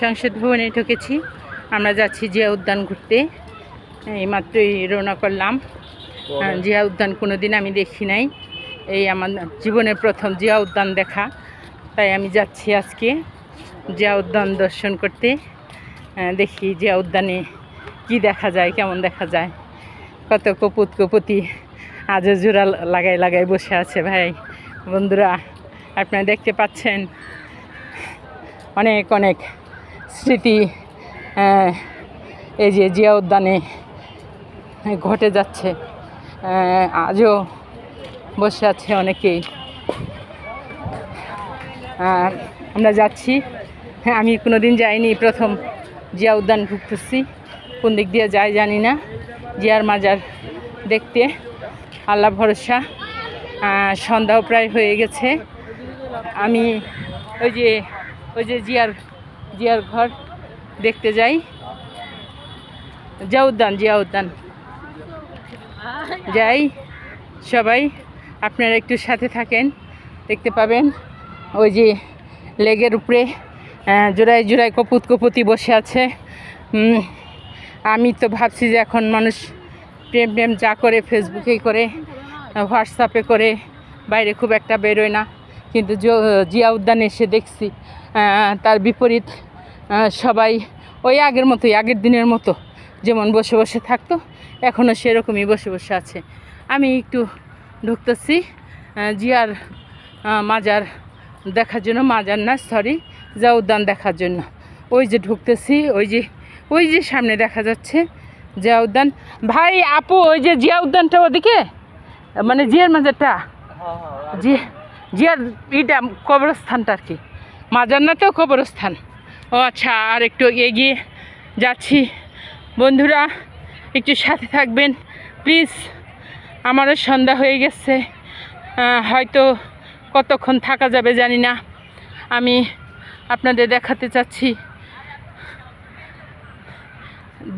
সংসদ ভবনে ঢুকেছি। আমরা যাচ্ছি জিয়া উদ্যান ঘুরতে। এই মাত্রই রওনা করলাম। জিয়া উদ্যান কোনো দিন আমি দেখি নাই। এই আমার জীবনের প্রথম জিয়া উদ্যান দেখা। তাই আমি যাচ্ছি আজকে। জিয়া উদ্যান দর্শন করতে দেখি জিয়া উদ্যানে কি দেখা যায়, কেমন দেখা যায়। কত কপুত কপুতি আজও জোড়া লাগাই লাগাই বসে আছে ভাই। বন্ধুরা, আপনারা দেখতে পাচ্ছেন অনেক অনেক স্মৃতি এই যে জিয়া উদ্যানে ঘটে যাচ্ছে। আজও বসে আছে অনেকেই। আর আমরা যাচ্ছি আমি কোনো দিন যাইনি প্রথম জিয়া উদ্যান ঢুকতেছি কোন দিক দিয়ে যাই জানি না। জিয়ার মাজার দেখতে। আল্লাহ ভরসা। সন্ধ্যাও প্রায় হয়ে গেছে। আমি ওই যে ওই যে জিয়ার জিয়ার ঘর দেখতে যাই। জিয়া উদ্যান জিয়া উদ্যান। যাই সবাই, আপনারা একটু সাথে থাকেন। দেখতে পাবেন ওই যে লেগের উপরে জোড়ায় জোড়ায় কপুত কপুতি বসে আছে। আমি তো ভাবছি যে এখন মানুষ প্রেম প্রেম যা করে ফেসবুকে করে হোয়াটসঅ্যাপে করে, বাইরে খুব একটা বেরোয় না। কিন্তু জিয়া উদ্যানে এসে দেখছি তার বিপরীত সবাই ওই আগের মতোই, আগের দিনের মতো যেমন বসে বসে থাকতো এখনও সেরকমই বসে বসে আছে। আমি একটু ঢুকতেছি জিয়ার মাজার দেখার জন্য, মাজার না সরি যা উদ্যান দেখার জন্য। ওই যে ঢুকতেছি, ওই যে ওই যে সামনে দেখা যাচ্ছে জিয়া উদ্যান ভাই, আপু, ওই যে জিয়া উদ্যানটা ওদিকে? মানে জিয়ার মাজারটা? জি, জিয়ার ইটা কবরস্থানটা আর কি। মাজার না তো কবরস্থান। ও আচ্ছা আর একটু এগিয়ে যাচ্ছি। বন্ধুরা, একটু সাথে থাকবেন। প্লিজ, আমারও সন্ধ্যা হয়ে গেছে। হয়তো কতক্ষণ থাকা যাবে জানি না। আমি আপনাদের দেখাতে চাচ্ছি।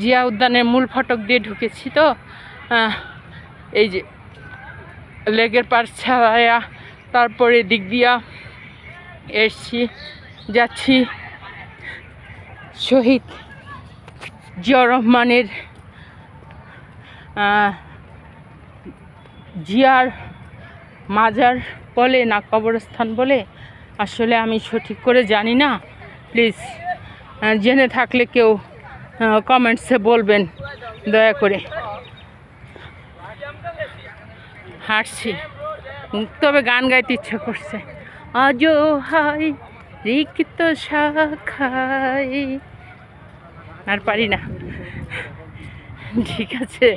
জিয়া উদ্যানের মূল ফটক দিয়ে ঢুকেছি তো। এই যে লেগের পার ছায়া, তারপরে দিক দিয়া এসছি, যাচ্ছি শহীদ জিয়া রহমানের জিয়ার মাজার বলে না কবরস্থান বলে আসলে আমি সঠিক করে জানি না প্লিজ জেনে থাকলে কেউ কমেন্টসে বলবেন, দয়া করে। হাঁটছি তবে গান গাইতে ইচ্ছে করছে। আজও হাই, রিক্ত শাখাই আর পারি না। ঠিক আছে।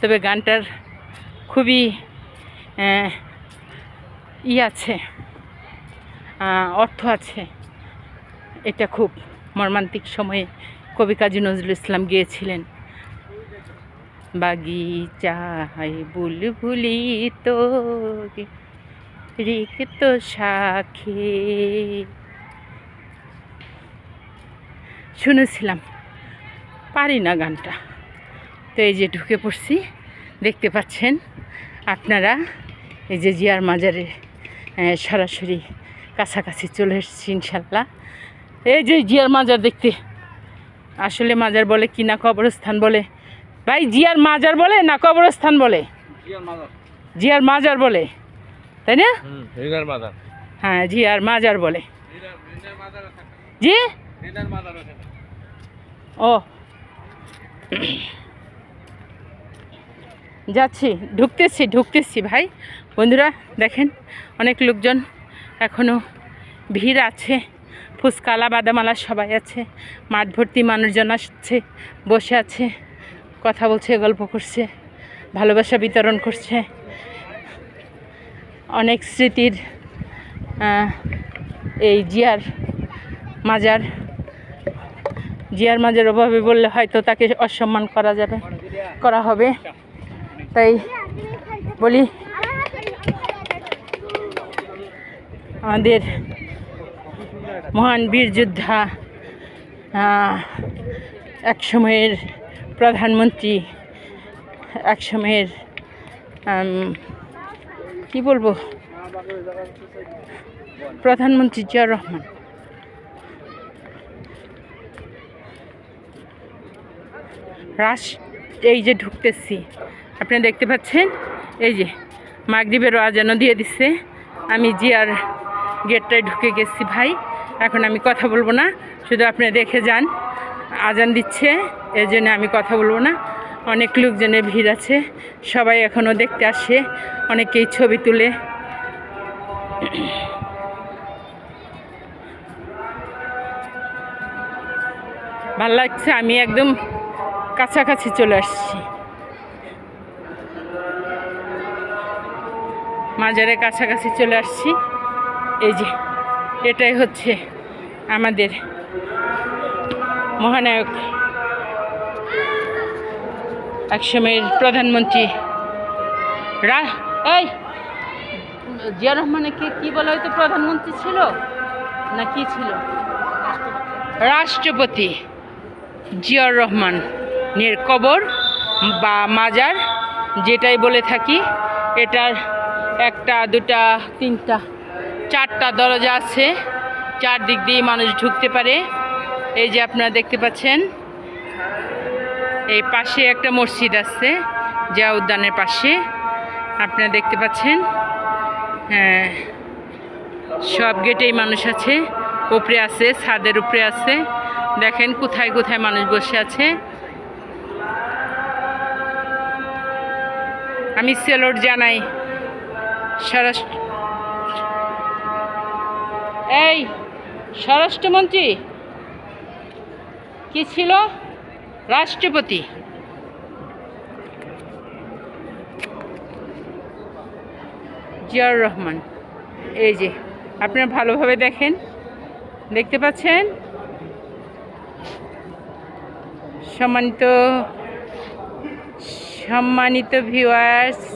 তবে গানটার খুবই ই আছে অর্থ আছে। এটা খুব মর্মান্তিক সময়ে কবি কাজী নজরুল ইসলাম গিয়েছিলেন। বাগিচায় বুলবুলি তো রিক্ত শাখে শুনেছিলাম, পারি না গানটা। তো এই যে ঢুকে পড়ছি, দেখতে পাচ্ছেন আপনারা এই যে জিয়ার মাজারে সরাসরি কাছাকাছি চলে এসেছি ইনশাল্লাহ এই যে জিয়ার মাজার দেখতে। আসলে মাজার বলে কি না কবরস্থান বলে? ভাই জিয়ার মাজার বলে না কবরস্থান বলে? জিয়ার মাজার। বলে তাই না? হ্যাঁ জিয়ার মাজার বলে। জি? ও। যাচ্ছি, ঢুকতেছি ঢুকতেছি ভাই। বন্ধুরা, দেখেন অনেক লোকজন এখনও ভিড় আছে। ফুচকালা বাদামালা সবাই আছে। মাঠ ভর্তি মানুষজন আসছে, বসে আছে, কথা বলছে, গল্প করছে, ভালোবাসা বিতরণ করছে। অনেক স্মৃতির এই জিয়ার মাজার। জিয়ার মাজার অভাবে বললে হয়তো তাকে অসম্মান করা যাবে, করা হবে। তাই বলি, আমাদের মহান বীর যোদ্ধা এক সময়ের প্রধানমন্ত্রী, এক সময়ের কি বলব? প্রধানমন্ত্রী জিয়াউর রহমান। রাস, এই যে ঢুকতেছি আপনি দেখতে পাচ্ছেন? এই যে মাগরীবেরও আজানও দিয়ে দিচ্ছে আমি জিয়ার গেটটায় ঢুকে গেছি ভাই। এখন আমি কথা বলব না, শুধু আপনি দেখে যান। আজান দিচ্ছে, এই জন্য আমি কথা বলব না। অনেক লোকজনের ভিড় আছে, সবাই এখনও দেখতে আসে, অনেকেই ছবি তুলে। ভালো লাগছে, আমি একদম কাছাকাছি চলে আসছি। মাজারের কাছাকাছি চলে আসছি। এই যে, এটাই হচ্ছে আমাদের মহানায়ক একসময়ের প্রধানমন্ত্রী। রা, এই, জিয়া রহমানকে কি বলা হয়তো প্রধানমন্ত্রী ছিল? না কি ছিল? রাষ্ট্রপতি জিয়াউর রহমানের কবর বা মাজার, যেটাই বলে থাকি, এটার একটা, দুটা, তিনটা, চারটা দরজা আছে। চারদিক দিয়ে মানুষ ঢুকতে পারে। এই যে আপনারা দেখতে পাচ্ছেন, এই পাশে একটা মসজিদ আছে যা উদ্যানের পাশে। আপনারা দেখতে পাচ্ছেন হ্যাঁ সব গেটেই মানুষ আছে। উপরে আছে, ছাদের উপরে আছে। দেখেন কোথায় কোথায় মানুষ বসে আছে। আমি সেলোট জানাই। এই, স্বরাষ্ট্রমন্ত্রী, কি ছিল? রাষ্ট্রপতি। জিয়াউর রহমান। এই যে, আপনারা ভালোভাবে দেখেন। দেখতে পাচ্ছেন? সম্মানিত সম্মানিত ভিউয়ার্স